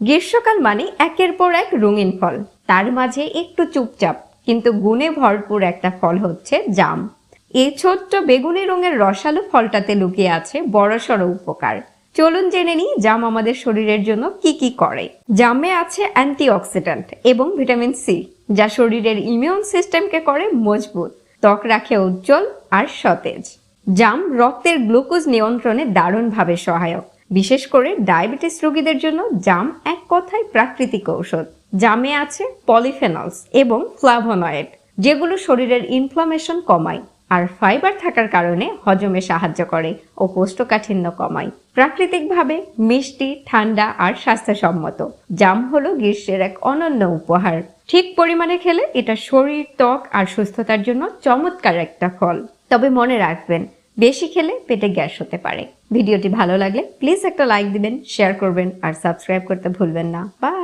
গ্রীষ্মকাল মানে একের পর এক রঙিন ফল। তার মাঝে একটু চুপচাপ, কিন্তু গুণে ভরপুর একটা ফল হচ্ছে জাম। এই ছোট্ট বেগুনি রঙের রসালো ফলটাতে লুকিয়ে আছে বড়সড় উপকার। চলুন জেনে নিই জাম আমাদের শরীরের জন্য কি কি করে। জামে আছে অ্যান্টিঅক্সিডেন্ট এবং ভিটামিন সি, যা শরীরের ইমিউন সিস্টেমকে করে মজবুত, ত্বক রাখে উজ্জ্বল আর সতেজ। জাম রক্তের গ্লুকোজ নিয়ন্ত্রণে দারুণভাবে সহায়ক। বিশেষ করে ডায়াবেটিস রোগীদের জন্য জাম এক কথায় প্রাকৃতিক ঔষধ। জামে আছে পলিফেনলস এবং ফ্লাভোনয়েড, যেগুলো শরীরের ইনফ্লামেশন কমায় আর ফাইবার থাকার কারণে হজমে সাহায্য করে ও কোষ্ঠকাঠিন্য কমায়। প্রাকৃতিকভাবে মিষ্টি, ঠান্ডা আর স্বাস্থ্যসম্মত। জাম হলো গ্রীষ্মের এক অনন্য উপহার। ঠিক পরিমাণে খেলে এটা শরীর, ত্বক আর সুস্থতার জন্য চমৎকার একটা ফল। তবে মনে রাখবেন বেশি খেলে পেটে গ্যাস হতে পারে। ভিডিওটি ভালো লাগলে প্লিজ একটা লাইক দিবেন শেয়ার করবেন আর সাবস্ক্রাইব করতে ভুলবেন না। বাই